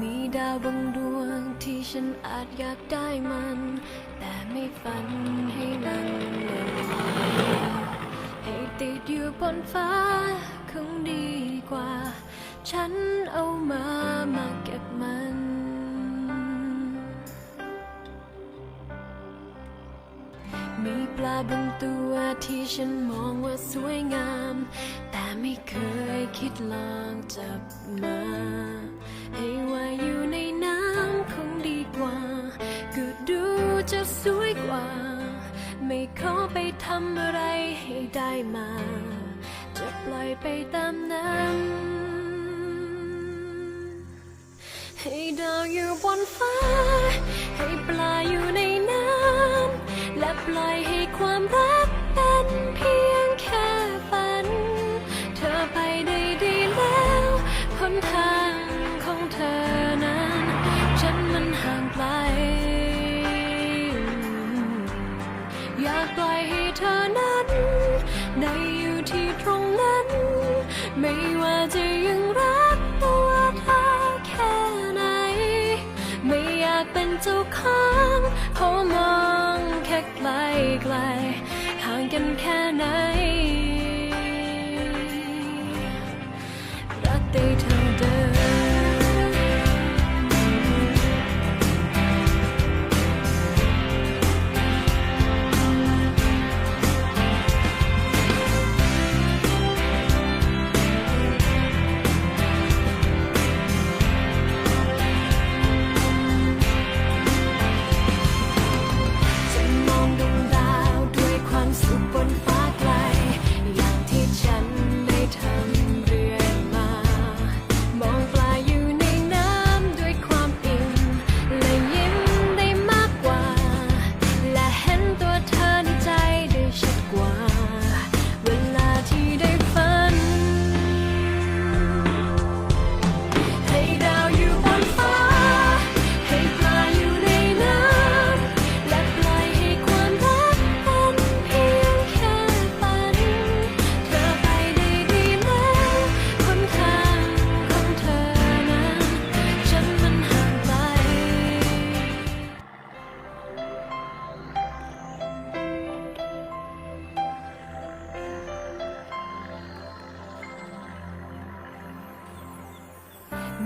มีดาวบางดวงที่ฉันอาจอยากได้มัน แต่ไม่ฝันให้มันเลยให้ติดอยู่บนฟ้าคงดีกว่า ฉันเอามามาเก็บมา ปลาบางตัวที่ฉันมองว่าสวยงาม แต่ไม่เคยคิดลองจับมา ให้ว่าอยู่ในน้ำคงดีกว่า ก็ดูจะสวยกว่า ไม่ขอไปทำอะไรให้ได้มา จะปล่อยไปตามนั้นให้ดาวอยู่บนฟ้า ให้ปลาอยู่ใน ความรักเป็นเพียงแค่ฝัน เธอไปได้ดีแล้วหนทางของเธอนั้น ฉันมันห่างไกล อยากปล่อยให้เธอนั้น ได้อยู่ที่ตรงนั้น ไม่ว่าจะยังรักตัวเธอแค่ไหน ไม่อยากเป็นเจ้าของเพราะมอง ค่ไกลไกลห่างกันแค่ไหน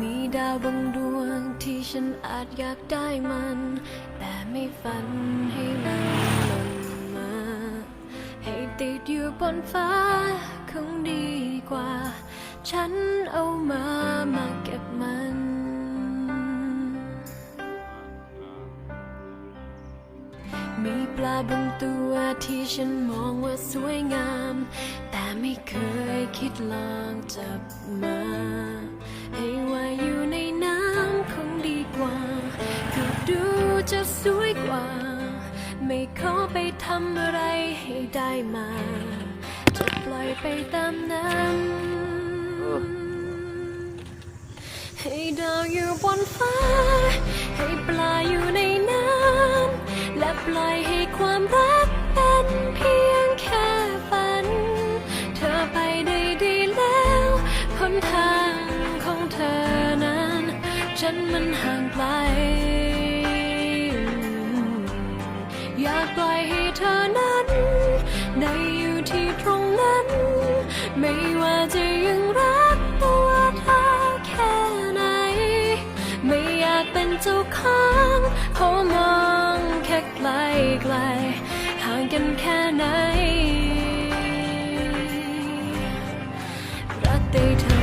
มีดาวบางดวงที่ฉันอาจอยากได้มัน แต่ไม่ฝันให้มันลงมา ให้ติดอยู่บนฟ้าคงดีกว่า ฉันเอามามาเก็บมัน ปลาบางตัวที่ฉันมองว่าสวยงาม แต่ไม่เคยคิดลองจับมา ให้ว่าอยู่ในน้ำคงดีกว่า ก็ดูจะสวยกว่า ไม่ขอไปทำอะไรให้ได้มา จะปล่อยไปตามนั้นให้ดาวอยู่บนฟ้า ให้ปลาอยู่ในน้ำ และปล่อยให้ความรักเป็นเพียงแค่ฝัน เธอไปได้ดีแล้วหนทางของเธอนั้น ฉันมันห่างไกล อยากปล่อยให้เธอนั้น ได้อยู่ที่ตรงนั้น ไม่ว่าจะยังรักตัวเธอแค่ไหน ไม่อยากเป็นเจ้าของ ไกลไกลห่างกันแค่ไหนรักได้เธอ